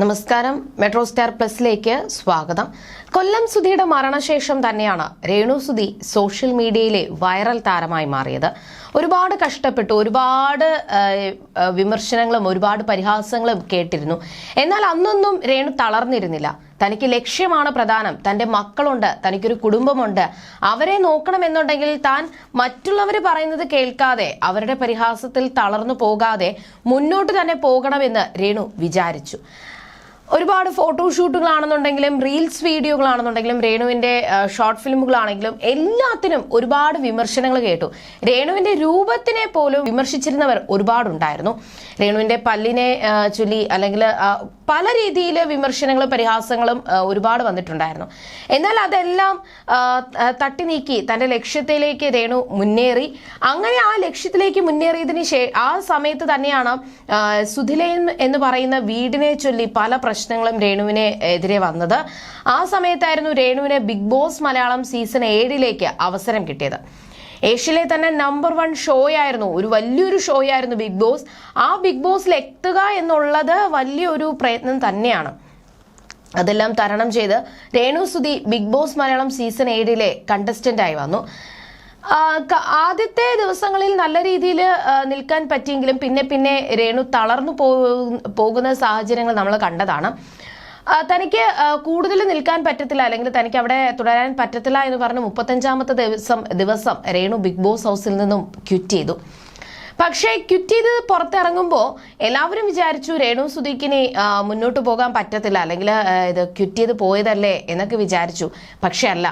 നമസ്കാരം. Metro star പ്ലസിലേക്ക് സ്വാഗതം. കൊല്ലം സുധിയുടെ മരണശേഷം തന്നെയാണ് രേണു സുധി സോഷ്യൽ മീഡിയയിലെ വൈറൽ താരമായി മാറിയത്. ഒരുപാട് കഷ്ടപ്പെട്ടു ഒരുപാട് വിമർശനങ്ങളും ഒരുപാട് പരിഹാസങ്ങളും കേട്ടിരുന്നു. എന്നാൽ അന്നൊന്നും രേണു തളർന്നിരുന്നില്ല. തനിക്ക് ലക്ഷ്യമാണ് പ്രധാനം. തന്റെ മക്കളുണ്ട് തനിക്കൊരു കുടുംബമുണ്ട്. അവരെ നോക്കണമെന്നുണ്ടെങ്കിൽ താൻ മറ്റുള്ളവർ പറയുന്നത് കേൾക്കാതെ അവരുടെ പരിഹാസത്തിൽ തളർന്നു പോകാതെ മുന്നോട്ട് തന്നെ പോകണമെന്ന് രേണു വിചാരിച്ചു. ഒരുപാട് ഫോട്ടോഷൂട്ടുകളാണെന്നുണ്ടെങ്കിലും റീൽസ് വീഡിയോകളാണെന്നുണ്ടെങ്കിലും രേണുവിന്റെ ഷോർട്ട് ഫിലിമുകളാണെങ്കിലും എല്ലാത്തിനും ഒരുപാട് വിമർശനങ്ങൾ കേട്ടു. രേണുവിന്റെ രൂപത്തിനെ പോലും വിമർശിച്ചിരുന്നവർ ഒരുപാടുണ്ടായിരുന്നു. രേണുവിന്റെ പല്ലിനെ ചൊല്ലി അല്ലെങ്കിൽ പല രീതിയിൽ വിമർശനങ്ങളും പരിഹാസങ്ങളും ഒരുപാട് വന്നിട്ടുണ്ടായിരുന്നു. എന്നാൽ അതെല്ലാം തട്ടി നീക്കി തന്റെ ലക്ഷ്യത്തിലേക്ക് രേണു മുന്നേറി. അങ്ങനെ ആ ലക്ഷ്യത്തിലേക്ക് മുന്നേറിയതിന് ആ സമയത്ത് തന്നെയാണ് സുധിലയൻ എന്ന് പറയുന്ന വീടിനെ ചൊല്ലി പല പ്രശ്നങ്ങളും രേണുവിനെ എതിരെ വന്നത്. ആ സമയത്തായിരുന്നു രേണുവിനെ ബിഗ് ബോസ് മലയാളം സീസൺ ഏഴിലേക്ക് അവസരം കിട്ടിയത്. ഏഷ്യയിലെ തന്നെ നമ്പർ വൺ ഷോ ആയിരുന്നു. ഒരു വലിയൊരു ഷോ ആയിരുന്നു ബിഗ് ബോസ് ആ ബിഗ് ബോസിൽ എത്തുക എന്നുള്ളത് വലിയൊരു പ്രയത്നം തന്നെയാണ്. അതെല്ലാം തരണം ചെയ്ത് Renu Sudhi Bigg Boss Malayalam season ഏഴിലെ കണ്ടസ്റ്റന്റ് ആയി വന്നു. ആദ്യത്തെ ദിവസങ്ങളിൽ നല്ല രീതിയിൽ നിൽക്കാൻ പറ്റിയെങ്കിലും പിന്നെ പിന്നെ രേണു തളർന്നു പോകുന്ന സാഹചര്യങ്ങൾ നമ്മൾ കണ്ടതാണ്. തനിക്ക് കൂടുതൽ നിൽക്കാൻ പറ്റത്തില്ല അല്ലെങ്കിൽ തനിക്ക് അവിടെ തുടരാൻ പറ്റത്തില്ല എന്ന് പറഞ്ഞ് മുപ്പത്തഞ്ചാമത്തെ ദിവസം ദിവസം രേണു ബിഗ് ബോസ് ഹൗസിൽ നിന്നും ക്വിറ്റ് ചെയ്തു. പക്ഷേ ക്വിറ്റ് ചെയ്ത് പുറത്തിറങ്ങുമ്പോൾ എല്ലാവരും വിചാരിച്ചു രേണു സുധീക്കിനി മുന്നോട്ട് പോകാൻ പറ്റത്തില്ല അല്ലെങ്കിൽ ഇത് ക്വിറ്റ് ചെയ്ത് പോയതല്ലേ എന്നൊക്കെ വിചാരിച്ചു. പക്ഷെ അല്ല.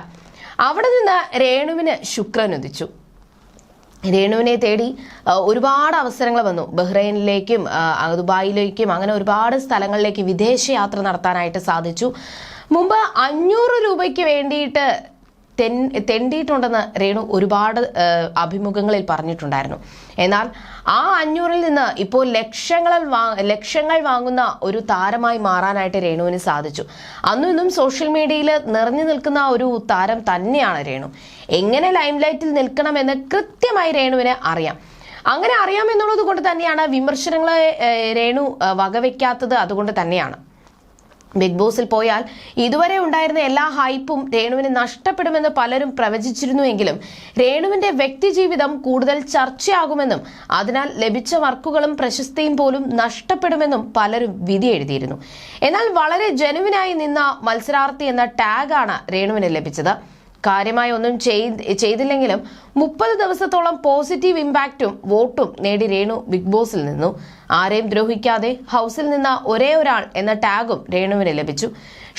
അവിടെ നിന്ന് രേണുവിന് ശുക്രൻ ഉദിച്ചു. രേണുവിനെ തേടി ഒരുപാട് അവസരങ്ങൾ വന്നു. ബഹ്റൈനിലേക്കും ദുബായിലേക്കും അങ്ങനെ ഒരുപാട് സ്ഥലങ്ങളിലേക്ക് വിദേശയാത്ര നടത്താനായിട്ട് സാധിച്ചു. മുമ്പ് അഞ്ഞൂറ് രൂപയ്ക്ക് വേണ്ടിയിട്ട് തെൻ തെണ്ടിയിട്ടുണ്ടെന്ന് രേണു ഒരുപാട് അഭിമുഖങ്ങളിൽ പറഞ്ഞിട്ടുണ്ടായിരുന്നു. എന്നാൽ ആ അഞ്ഞൂറിൽ നിന്ന് ഇപ്പോൾ ലക്ഷങ്ങളിൽ ലക്ഷങ്ങൾ വാങ്ങുന്ന ഒരു താരമായി മാറാനായിട്ട് രേണുവിന് സാധിച്ചു. അന്നും ഇന്നും സോഷ്യൽ മീഡിയയിൽ നിറഞ്ഞു നിൽക്കുന്ന ഒരു താരം തന്നെയാണ് രേണു. എങ്ങനെ ലൈംലൈറ്റിൽ നിൽക്കണമെന്ന് കൃത്യമായി രേണുവിന് അറിയാം. അങ്ങനെ അറിയാമെന്നുള്ളത് കൊണ്ട് തന്നെയാണ് വിമർശനങ്ങളെ രേണു വകവെക്കാത്തത് അതുകൊണ്ട് തന്നെയാണ്. ബിഗ് ബോസിൽ പോയാൽ ഇതുവരെ ഉണ്ടായിരുന്ന എല്ലാ ഹൈപ്പും രേണുവിന് നഷ്ടപ്പെടുമെന്ന് പലരും പ്രവചിച്ചിരുന്നുവെങ്കിലും രേണുവിന്റെ വ്യക്തിജീവിതം കൂടുതൽ ചർച്ചയാകുമെന്നും അതിനാൽ ലഭിച്ച വർക്കുകളും പ്രശസ്തിയും പോലും നഷ്ടപ്പെടുമെന്നും പലരും വിധി എഴുതിയിരുന്നു. എന്നാൽ വളരെ ജനുവിനായി നിന്ന മത്സരാർത്ഥി എന്ന ടാഗാണ് രേണുവിന് ലഭിച്ചത്. കാര്യമായി ഒന്നും ചെയ്തില്ലെങ്കിലും മുപ്പത് ദിവസത്തോളം പോസിറ്റീവ് ഇമ്പാക്റ്റും വോട്ടും നേടി രേണു ബിഗ് ബോസിൽ നിന്നു. ആരെയും ദ്രോഹിക്കാതെ ഹൗസിൽ നിന്ന ഒരേ ഒരാൾ എന്ന ടാഗും രേണുവിന് ലഭിച്ചു.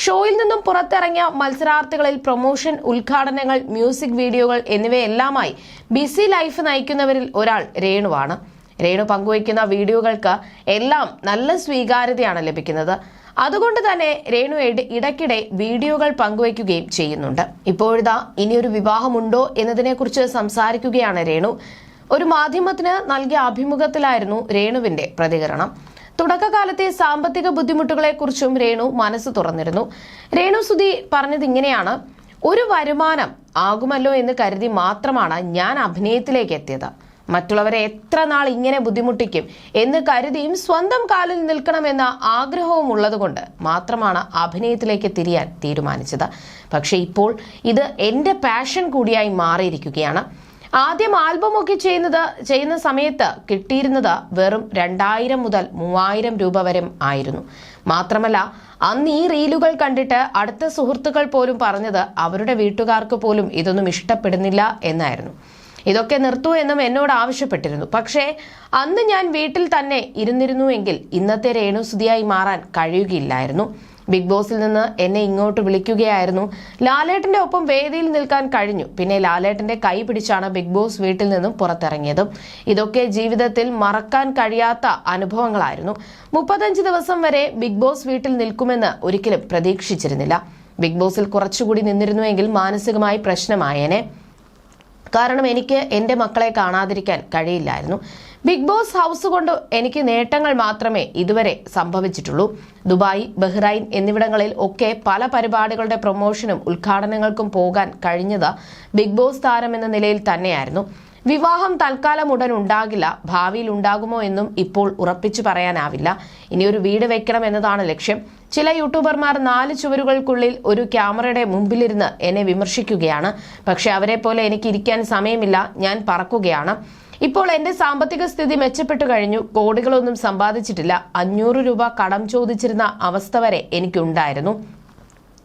ഷോയിൽ നിന്നും പുറത്തിറങ്ങിയ മത്സരാർത്ഥികളിൽ പ്രൊമോഷൻ ഉദ്ഘാടനങ്ങൾ മ്യൂസിക് വീഡിയോകൾ എന്നിവയെല്ലാമായി ബിസി ലൈഫ് നയിക്കുന്നവരിൽ ഒരാൾ രേണുവാണ്. രേണു പങ്കുവയ്ക്കുന്ന വീഡിയോകൾക്ക് എല്ലാം നല്ല സ്വീകാര്യതയാണ് ലഭിക്കുന്നത്. അതുകൊണ്ട് തന്നെ രേണു ഇട- ഇടയ്ക്കിടെ വീഡിയോകൾ പങ്കുവയ്ക്കുകയും ചെയ്യുന്നുണ്ട്. ഇപ്പോഴിതാ ഇനിയൊരു വിവാഹമുണ്ടോ എന്നതിനെക്കുറിച്ച് സംസാരിക്കുകയാണ് രേണു. ഒരു മാധ്യമത്തിന് നൽകിയ അഭിമുഖത്തിലായിരുന്നു രേണുവിന്റെ പ്രതികരണം. തുടക്കകാലത്തെ സാമ്പത്തിക ബുദ്ധിമുട്ടുകളെക്കുറിച്ചും രേണു മനസ്സ് തുറന്നിരുന്നു. രേണു സുധി പറഞ്ഞത് ഇങ്ങനെയാണ് ഒരു വരുമാനം ആകുമല്ലോ എന്ന് കരുതി മാത്രമാണ് ഞാൻ അഭിനയത്തിലേക്ക് എത്തിയത്. മറ്റുള്ളവരെ എത്ര നാൾ ഇങ്ങനെ ബുദ്ധിമുട്ടിക്കും എന്ന് കരുതിയും സ്വന്തം കാലിൽ നിൽക്കണമെന്ന ആഗ്രഹവും ഉള്ളതുകൊണ്ട് മാത്രമാണ് അഭിനയത്തിലേക്ക് തിരിയാൻ തീരുമാനിച്ചത്. പക്ഷേ ഇപ്പോൾ ഇത് എന്റെ പാഷൻ കൂടിയായി മാറിയിരിക്കുകയാണ്. ആദ്യം ആൽബമൊക്കെ ചെയ്യുന്നത് ചെയ്യുന്ന സമയത്ത് കിട്ടിയിരുന്നത് വെറും രണ്ടായിരം മുതൽ മൂവായിരം രൂപ വരെ ആയിരുന്നു. മാത്രമല്ല അന്ന് ഈ റീലുകൾ കണ്ടിട്ട് അടുത്ത സുഹൃത്തുക്കൾ പോലും പറഞ്ഞത് അവരുടെ വീട്ടുകാർക്ക് പോലും ഇതൊന്നും ഇഷ്ടപ്പെടുന്നില്ല എന്നായിരുന്നു. ഇതൊക്കെ നിർത്തൂ എന്നും എന്നോട് ആവശ്യപ്പെട്ടിരുന്നു. പക്ഷേ അന്ന് ഞാൻ വീട്ടിൽ തന്നെ ഇരുന്നിരുന്നുവെങ്കിൽ ഇന്നത്തെ രേണുസുതിയായി മാറാൻ കഴിയുകയില്ലായിരുന്നു. ബിഗ് ബോസിൽ നിന്ന് എന്നെ ഇങ്ങോട്ട് വിളിക്കുകയായിരുന്നു. ലാലേട്ടന്റെ ഒപ്പം വേദിയിൽ നിൽക്കാൻ കഴിഞ്ഞു. പിന്നെ ലാലേട്ടന്റെ കൈ പിടിച്ചാണ് ബിഗ് ബോസ് വീട്ടിൽ നിന്നും പുറത്തിറങ്ങിയത്. ഇതൊക്കെ ജീവിതത്തിൽ മറക്കാൻ കഴിയാത്ത അനുഭവങ്ങളായിരുന്നു. മുപ്പത്തഞ്ച് ദിവസം വരെ ബിഗ് ബോസ് വീട്ടിൽ നിൽക്കുമെന്ന് ഒരിക്കലും പ്രതീക്ഷിച്ചിരുന്നില്ല. ബിഗ് ബോസിൽ കുറച്ചുകൂടി നിന്നിരുന്നുവെങ്കിൽ മാനസികമായി പ്രശ്നമായേനെ. കാരണം എനിക്ക് എന്റെ മക്കളെ കാണാതിരിക്കാൻ കഴിയില്ലായിരുന്നു. ബിഗ് ബോസ് ഹൗസ് കൊണ്ട് എനിക്ക് നേട്ടങ്ങൾ മാത്രമേ ഇതുവരെ സംഭവിച്ചിട്ടുള്ളൂ. ദുബായ് ബഹ്റൈൻ എന്നിവിടങ്ങളിൽ ഒക്കെ പല പരിപാടികളുടെ പ്രൊമോഷനും ഉദ്ഘാടനങ്ങൾക്കും പോകാൻ കഴിഞ്ഞത് ബിഗ് ബോസ് താരം എന്ന നിലയിൽ തന്നെയായിരുന്നു. വിവാഹം തൽക്കാലം ഉടൻ ഉണ്ടാകില്ല. ഭാവിയിൽ ഉണ്ടാകുമോ എന്നും ഇപ്പോൾ ഉറപ്പിച്ചു പറയാനാവില്ല. ഇനിയൊരു വീട് വെക്കണം എന്നതാണ് ലക്ഷ്യം. ചില യൂട്യൂബർമാർ നാല് ചുവരുകൾക്കുള്ളിൽ ഒരു ക്യാമറയുടെ മുമ്പിലിരുന്ന് എന്നെ വിമർശിക്കുകയാണ്. പക്ഷെ അവരെ പോലെ എനിക്ക് ഇരിക്കാൻ സമയമില്ല. ഞാൻ പറക്കുകയാണ്. ഇപ്പോൾ എന്റെ സാമ്പത്തിക സ്ഥിതി മെച്ചപ്പെട്ടു കഴിഞ്ഞു. കോടികളൊന്നും സമ്പാദിച്ചിട്ടില്ല. അഞ്ഞൂറ് രൂപ കടം ചോദിച്ചിരുന്ന അവസ്ഥ വരെ എനിക്കുണ്ടായിരുന്നു.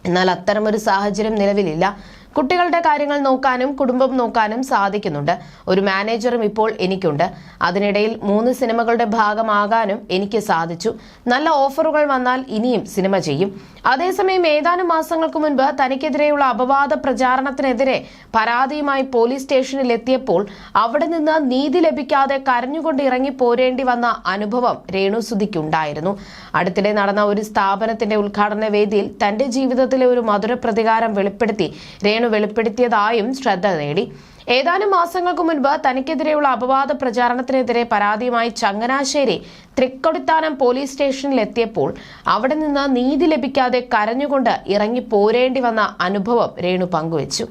എന്നാൽ അത്തരമൊരു സാഹചര്യം നിലവിലില്ല. കുട്ടികളുടെ കാര്യങ്ങൾ നോക്കാനും കുടുംബം നോക്കാനും സാധിക്കുന്നുണ്ട്. ഒരു മാനേജറും ഇപ്പോൾ എനിക്കുണ്ട്. അതിനിടയിൽ മൂന്ന് സിനിമകളുടെ ഭാഗമാകാനും എനിക്ക് സാധിച്ചു. നല്ല ഓഫറുകൾ വന്നാൽ ഇനിയും സിനിമ ചെയ്യും. അതേസമയം ഏതാനും മാസങ്ങൾക്ക് മുൻപ് തനിക്കെതിരെയുള്ള അപവാദ പ്രചാരണത്തിനെതിരെ പരാതിയുമായി പോലീസ് സ്റ്റേഷനിൽ എത്തിയപ്പോൾ അവിടെ നിന്ന് നീതി ലഭിക്കാതെ കരഞ്ഞുകൊണ്ട് ഇറങ്ങി പോരേണ്ടി വന്ന അനുഭവം രേണുസുതിക്കുണ്ടായിരുന്നു അടുത്തിടെ നടന്ന ഒരു സ്ഥാപനത്തിന്റെ ഉദ്ഘാടന വേദിയിൽ തന്റെ ജീവിതത്തിലെ ഒരു മധുര പ്രതികാരം വെളിപ്പെടുത്തി രേണു വെളിപ്പെടുത്തിയതായും ശ്രദ്ധ നേടി. ഏതാനും മാസങ്ങൾക്ക് മുൻപ് തനിക്കെതിരെയുള്ള അപവാദ പ്രചാരണത്തിനെതിരെ പരാതിയുമായി ചങ്ങനാശ്ശേരി തൃക്കൊടിത്താനം പോലീസ് സ്റ്റേഷനിൽ എത്തിയപ്പോൾ അവിടെ നിന്ന് നീതി ലഭിക്കാതെ കരഞ്ഞുകൊണ്ട് ഇറങ്ങി പോരേണ്ടി വന്ന അനുഭവം രേണു പങ്കുവച്ചു.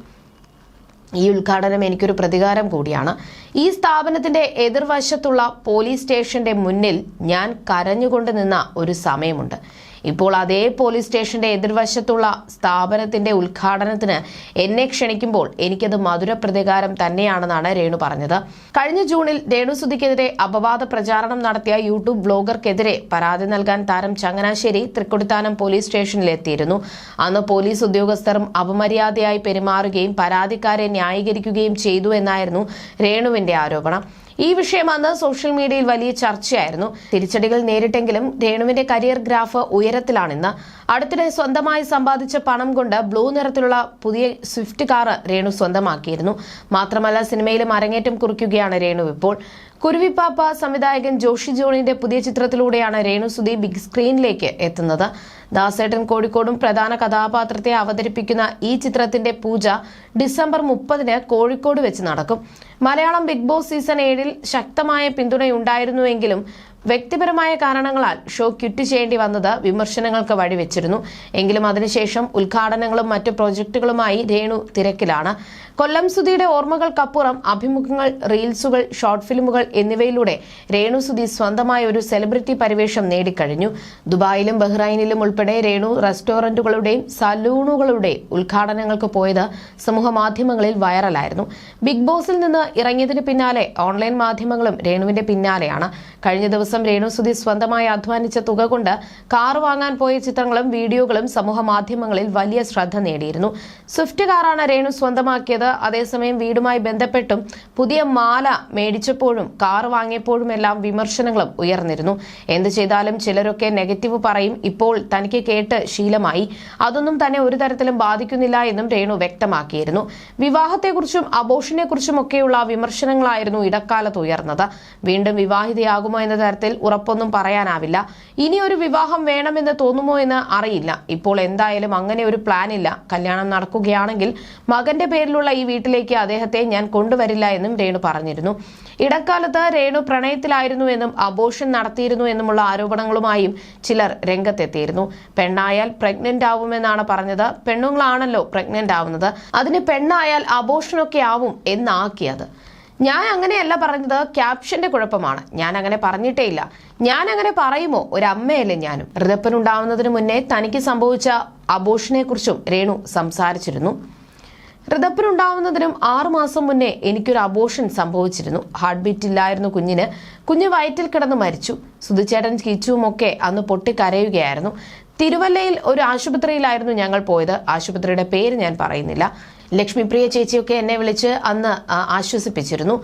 ഈ ഉദ്ഘാടനം എനിക്കൊരു പ്രതികാരം കൂടിയാണ്. ഈ സ്ഥാപനത്തിന്റെ എതിർവശത്തുള്ള പോലീസ് സ്റ്റേഷന്റെ മുന്നിൽ ഞാൻ കരഞ്ഞുകൊണ്ട് നിന്ന ഒരു സമയമുണ്ട്. ഇപ്പോൾ അതേ പോലീസ് സ്റ്റേഷന്റെ എതിർവശത്തുള്ള സ്ഥാപനത്തിന്റെ ഉദ്ഘാടനത്തിന് എന്നെ ക്ഷണിക്കുമ്പോൾ എനിക്കത് മധുര പ്രതികാരം തന്നെയാണെന്നാണ് രേണു പറഞ്ഞത്. കഴിഞ്ഞ ജൂണിൽ രേണു സുധിക്കെതിരെ അപവാദ പ്രചാരണം നടത്തിയ യൂട്യൂബ് ബ്ലോഗർക്കെതിരെ പരാതി നൽകാൻ താരം ചങ്ങനാശ്ശേരി തൃക്കൊടിത്താനം പോലീസ് സ്റ്റേഷനിലെത്തിയിരുന്നു. അന്ന് പോലീസ് ഉദ്യോഗസ്ഥരും അപമര്യാദയായി പെരുമാറുകയും പരാതിക്കാരെ ന്യായീകരിക്കുകയും ചെയ്തു എന്നായിരുന്നു രേണുവിന്റെ ആരോപണം. ഈ വിഷയം അന്ന് സോഷ്യൽ മീഡിയയിൽ വലിയ ചർച്ചയായിരുന്നു. തിരിച്ചടികൾ നേരിട്ടെങ്കിലും രേണുവിന്റെ കരിയർ ഗ്രാഫ് ഉയരത്തിലാണിന്ന്. അടുത്തിടെ സ്വന്തമായി സമ്പാദിച്ച പണം കൊണ്ട് ബ്ലൂ നിറത്തിലുള്ള പുതിയ സ്വിഫ്റ്റ് കാർ രേണു സ്വന്തമാക്കിയിരുന്നു. മാത്രമല്ല സിനിമയിലും അരങ്ങേറ്റം കുറിക്കുകയാണ് രേണു ഇപ്പോൾ. കുരുവിപ്പാപ്പ സംവിധായകൻ ജോഷി ജോണിന്റെ പുതിയ ചിത്രത്തിലൂടെയാണ് രേണു സുധി ബിഗ് സ്ക്രീനിലേക്ക് എത്തുന്നത്. ദാസേട്ടൻ കോഴിക്കോടും പ്രധാന കഥാപാത്രത്തെ അവതരിപ്പിക്കുന്ന ഈ ചിത്രത്തിന്റെ പൂജ ഡിസംബർ മുപ്പതിന് കോഴിക്കോട് വെച്ച് നടക്കും. മലയാളം ബിഗ് ബോസ് സീസൺ ഏഴിൽ ശക്തമായ പിന്തുണയുണ്ടായിരുന്നുവെങ്കിലും വ്യക്തിപരമായ കാരണങ്ങളാൽ ഷോ ക്വിറ്റ് ചെയ്യേണ്ടി വന്നത് വിമർശനങ്ങൾക്ക് വഴിവെച്ചിരുന്നു. എങ്കിലും അതിനുശേഷം ഉദ്ഘാടനങ്ങളും മറ്റു പ്രോജക്റ്റുകളുമായി രേണു തിരക്കിലാണ്. കൊല്ലം സുധിയുടെ ഓർമ്മകൾക്കപ്പുറം അഭിമുഖങ്ങൾ റീൽസുകൾ ഷോർട്ട് ഫിലിമുകൾ എന്നിവയിലൂടെ രേണു സുധി സ്വന്തമായ ഒരു സെലിബ്രിറ്റി പരിവേഷം നേടിക്കഴിഞ്ഞു. ദുബായിലും ബഹ്റൈനിലും ഉൾപ്പെടെ രേണു റെസ്റ്റോറന്റുകളുടെയും സലൂണുകളുടെയും ഉദ്ഘാടനങ്ങൾക്ക് പോയത് സമൂഹ മാധ്യമങ്ങളിൽ വൈറലായിരുന്നു. ബിഗ് ബോസിൽ നിന്ന് ഇറങ്ങിയതിന് പിന്നാലെ ഓൺലൈൻ മാധ്യമങ്ങളും രേണുവിന്റെ പിന്നാലെയാണ്. കഴിഞ്ഞ ദിവസം രേണു സുധി സ്വന്തമായി അധ്വാനിച്ച തുക കൊണ്ട് കാർ വാങ്ങാൻ പോയ ചിത്രങ്ങളും വീഡിയോകളും സമൂഹ മാധ്യമങ്ങളിൽ വലിയ ശ്രദ്ധ നേടിയിരുന്നു. സ്വിഫ്റ്റ് കാറാണ് രേണു സ്വന്തമാക്കിയത്. അതേസമയം വീടുമായി ബന്ധപ്പെട്ടും പുതിയ മാല മേടിച്ചപ്പോഴും കാർ വാങ്ങിയപ്പോഴുമെല്ലാം വിമർശനങ്ങളും ഉയർന്നിരുന്നു. എന്തു ചെയ്താലും ചിലരൊക്കെ നെഗറ്റീവ് പറയും. ഇപ്പോൾ തനിക്ക് കേട്ട് ശീലമായി. അതൊന്നും തന്നെ ഒരു തരത്തിലും ബാധിക്കുന്നില്ല എന്നും രേണു വ്യക്തമാക്കിയിരുന്നു. വിവാഹത്തെക്കുറിച്ചും അബോഷനെക്കുറിച്ചും ഒക്കെയുള്ള വിമർശനങ്ങളായിരുന്നു ഇടക്കാലത്ത് ഉയർന്നത്. വീണ്ടും വിവാഹിതയാകുമോ എന്ന തരത്തിൽ ഉറപ്പൊന്നും പറയാനാവില്ല. ഇനി ഒരു വിവാഹം വേണമെന്ന് തോന്നുമോ എന്ന് അറിയില്ല. ഇപ്പോൾ എന്തായാലും അങ്ങനെ ഒരു പ്ലാൻ ഇല്ല. കല്യാണം നടക്കുകയാണെങ്കിൽ മകന്റെ പേരിലുള്ള ഈ വീട്ടിലേക്ക് അദ്ദേഹത്തെ ഞാൻ കൊണ്ടുവരില്ല എന്നും രേണു പറഞ്ഞിരുന്നു. ഇടക്കാലത്ത് രേണു പ്രണയത്തിലായിരുന്നു എന്നും അബോഷൻ നടത്തിയിരുന്നു എന്നുമുള്ള ആരോപണങ്ങളുമായും ചിലർ രംഗത്തെത്തിയിരുന്നു. പെണ്ണായാൽ പ്രഗ്നന്റ് ആവുമെന്നാണ് പറഞ്ഞത്. പെണ്ണുങ്ങളാണല്ലോ പ്രഗ്നന്റ് ആവുന്നത്. അതിന് പെണ്ണായാൽ അബോഷനൊക്കെ ആവും എന്നാക്കിയത്. ഞാൻ അങ്ങനെയല്ല പറഞ്ഞത്. ക്യാപ്ഷന്റെ കുഴപ്പമാണ്. ഞാൻ അങ്ങനെ പറഞ്ഞിട്ടേ ഇല്ല ഞാൻ അങ്ങനെ പറയുമോ? ഒരു അമ്മയല്ലേ ഞാനും. ഋതപ്പനുണ്ടാവുന്നതിന് മുന്നേ തനിക്ക് സംഭവിച്ച അബോഷനെ കുറിച്ചും രേണു സംസാരിച്ചിരുന്നു. ഋതപ്പനുണ്ടാവുന്നതിനും ആറു മാസം മുന്നേ എനിക്കൊരു അബോഷൻ സംഭവിച്ചിരുന്നു. ഹാർട്ട് ബീറ്റ് ഇല്ലായിരുന്നു കുഞ്ഞിന്. കുഞ്ഞ് വയറ്റിൽ കിടന്ന് മരിച്ചു. സുധിച്ചേട്ടൻ കീച്ചുവും ഒക്കെ അന്ന് പൊട്ടിക്കരയുകയായിരുന്നു. തിരുവല്ലയിൽ ഒരു ആശുപത്രിയിലായിരുന്നു ഞങ്ങൾ പോയത്. ആശുപത്രിയുടെ പേര് ഞാൻ പറയുന്നില്ല. ലക്ഷ്മിപ്രിയ ചേച്ചിയൊക്കെ എന്നെ വിളിച്ച് അന്ന് ആശ്വസിപ്പിച്ചിരുന്നു.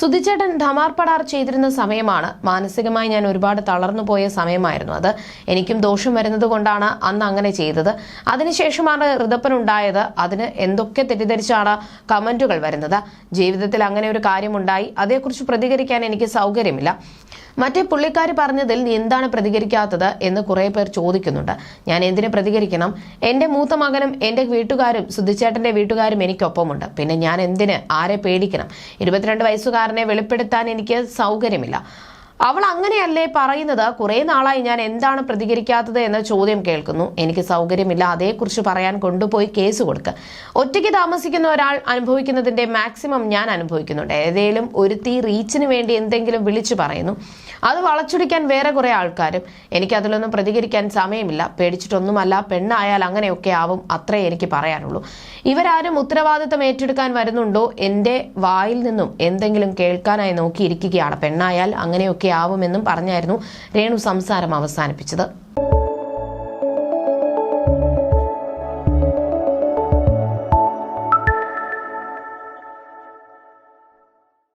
സുധിച്ചേട്ടൻ ധമാർപ്പടാർ ചെയ്തിരുന്ന സമയമാണ് മാനസികമായി ഞാൻ ഒരുപാട് തളർന്നു പോയ സമയമായിരുന്നു അത്. എനിക്കും ദോഷം വരുന്നത് കൊണ്ടാണ് അന്ന് അങ്ങനെ ചെയ്തത്. അതിനുശേഷമാണ് ഋതപ്പൻ ഉണ്ടായത് അതിന് എന്തൊക്കെ തെറ്റിദ്ധരിച്ചാണ് കമന്റുകൾ വരുന്നത്? ജീവിതത്തിൽ അങ്ങനെ ഒരു കാര്യമുണ്ടായി. അതേക്കുറിച്ച് പ്രതികരിക്കാൻ എനിക്ക് സൗകര്യമില്ല. മറ്റേ പുള്ളിക്കാർ പറഞ്ഞതിൽ നീ എന്താണ് പ്രതികരിക്കാത്തത് എന്ന് കുറെ പേർ ചോദിക്കുന്നുണ്ട്. ഞാൻ എന്തിനു പ്രതികരിക്കണം? എന്റെ മൂത്ത മകനും എന്റെ വീട്ടുകാരും സുധിച്ചേട്ടന്റെ വീട്ടുകാരും എനിക്കൊപ്പമുണ്ട്. പിന്നെ ഞാൻ എന്തിന്? ആരെ പേടിക്കണം? ഇരുപത്തിരണ്ട് വയസ്സുകാരനെ വെളിപ്പെടുത്താൻ എനിക്ക് സൗകര്യമില്ല. അവൾ അങ്ങനെയല്ലേ പറയുന്നത്? കുറെ നാളായി ഞാൻ എന്താണ് പ്രതികരിക്കാത്തത് എന്ന ചോദ്യം കേൾക്കുന്നു. എനിക്ക് സൗകര്യമില്ല. അതേക്കുറിച്ച് പറയാൻ കൊണ്ടുപോയി കേസ് കൊടുക്കുക ഒറ്റയ്ക്ക് താമസിക്കുന്ന ഒരാൾ അനുഭവിക്കുന്നതിന്റെ മാക്സിമം ഞാൻ അനുഭവിക്കുന്നുണ്ട്. ഏതേലും ഒരുത്തി റീച്ചിന് വേണ്ടി എന്തെങ്കിലും വിളിച്ചു പറയുന്നു. അത് വളച്ചൊടിക്കാൻ വേറെ കുറെ ആൾക്കാരും. എനിക്ക് അതിലൊന്നും പ്രതികരിക്കാൻ സമയമില്ല. പേടിച്ചിട്ടൊന്നുമല്ല. പെണ്ണായാൽ അങ്ങനെയൊക്കെ ആവും. അത്രേ എനിക്ക് പറയാനുള്ളൂ. ഇവരാരും ഉത്തരവാദിത്തം ഏറ്റെടുക്കാൻ വരുന്നുണ്ടോ? എന്റെ വായിൽ നിന്നും എന്തെങ്കിലും കേൾക്കാനായി നോക്കിയിരിക്കുകയാണ്. പെണ്ണായാൽ അങ്ങനെയൊക്കെ ആവുമെന്നും പറഞ്ഞായിരുന്നു രേണു സംസാരം അവസാനിപ്പിച്ചത്.